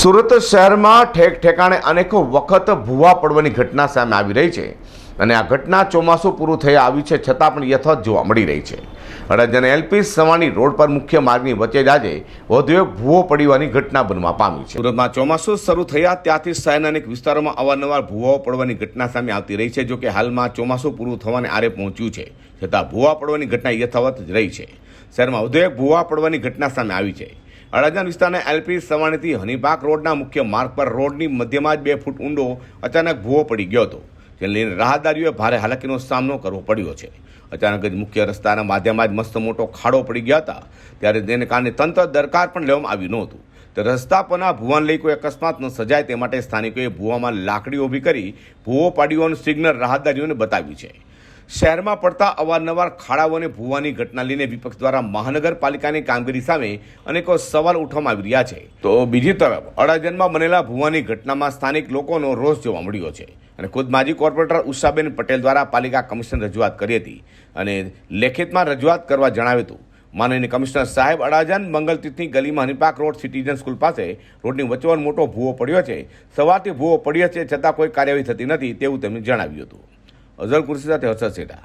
સુરત શહેરમાં ઠેક ઠેકાણે અનેકો વખત ભૂવા પડવાની ઘટના સામે આવી રહી છે અને આ ઘટના ચોમાસું પૂરું થઈ આવી છે છતાં પણ યથાવત જોવા મળી રહી છે. અડાજણ એલપી સવાણી રોડ પર મુખ્ય માર્ગની વચ્ચે જ આજે વધુ એક ભૂવો પડવાની ઘટના બનવા પામી છે. સુરતમાં ચોમાસું શરૂ થયા ત્યાંથી શહેરના અનેક વિસ્તારોમાં અવારનવાર ભૂવાઓ પડવાની ઘટના સામે આવતી રહી છે, જો કે હાલમાં ચોમાસું પૂરું થવાને આરે પહોંચ્યું છે, છતાં ભૂવા પડવાની ઘટના યથાવત જ રહી છે. શહેરમાં વધુ એક ભૂવા પડવાની ઘટના સામે આવી છે. અડાજણ વિસ્તારના એલપી સવાણીથી હનીબાગ રોડના મુખ્ય માર્ગ પર રોડની મધ્યમાં જ બે ફૂટ ઊંડો અચાનક ભૂવો પડી ગયો હતો. જેને લઈને રાહદારીઓએ ભારે હાલાકીનો સામનો કરવો પડ્યો છે. અચાનક જ મુખ્ય રસ્તાના માધ્યમાં જ મસ્ત મોટો ખાડો પડી ગયા હતા. ત્યારે તેને કારણે તંત્ર દરકાર પણ લેવામાં આવ્યું નહોતું તો રસ્તા પરના ભૂવાને લઈ કોઈ અકસ્માત ન સજાય તે માટે સ્થાનિકોએ ભૂવામાં લાકડી ઊભી કરી ભૂવો પાડ્યોનું સિગ્નલ રાહદારીઓને બતાવ્યું છે. શહેરમાં પડતા અવારનવાર ખાડાઓને ભૂવાની ઘટના લઈને વિપક્ષ દ્વારા મહાનગરપાલિકાની કામગીરી સામે અનેકો સવાલ ઉઠવામાં આવી રહ્યા છે. તો બીજી તરફ અડાજનમાં બનેલા ભૂવાની ઘટનામાં સ્થાનિક લોકોનો રોષ જોવા મળ્યો છે અને ખુદ માજી કોર્પોરેટર ઉષાબેન પટેલ દ્વારા પાલિકા કમિશન રજૂઆત કરી હતી અને લેખિતમાં રજૂઆત કરવા જણાવ્યું હતું. માનનીય કમિશનર સાહેબ અડાજન મંગલતીર્થની ગલીમાં Honey Park road citizen school પાસે રોડની વચ્ચોવન મોટો ભૂવો પડ્યો છે. સવારથી ભૂવો પડ્યો છે છતાં કોઈ કાર્યવાહી થતી નથી તેવું તેમણે જણાવ્યું હતું. અઝર કુર્સી સાથે હર્ષદ સેઠા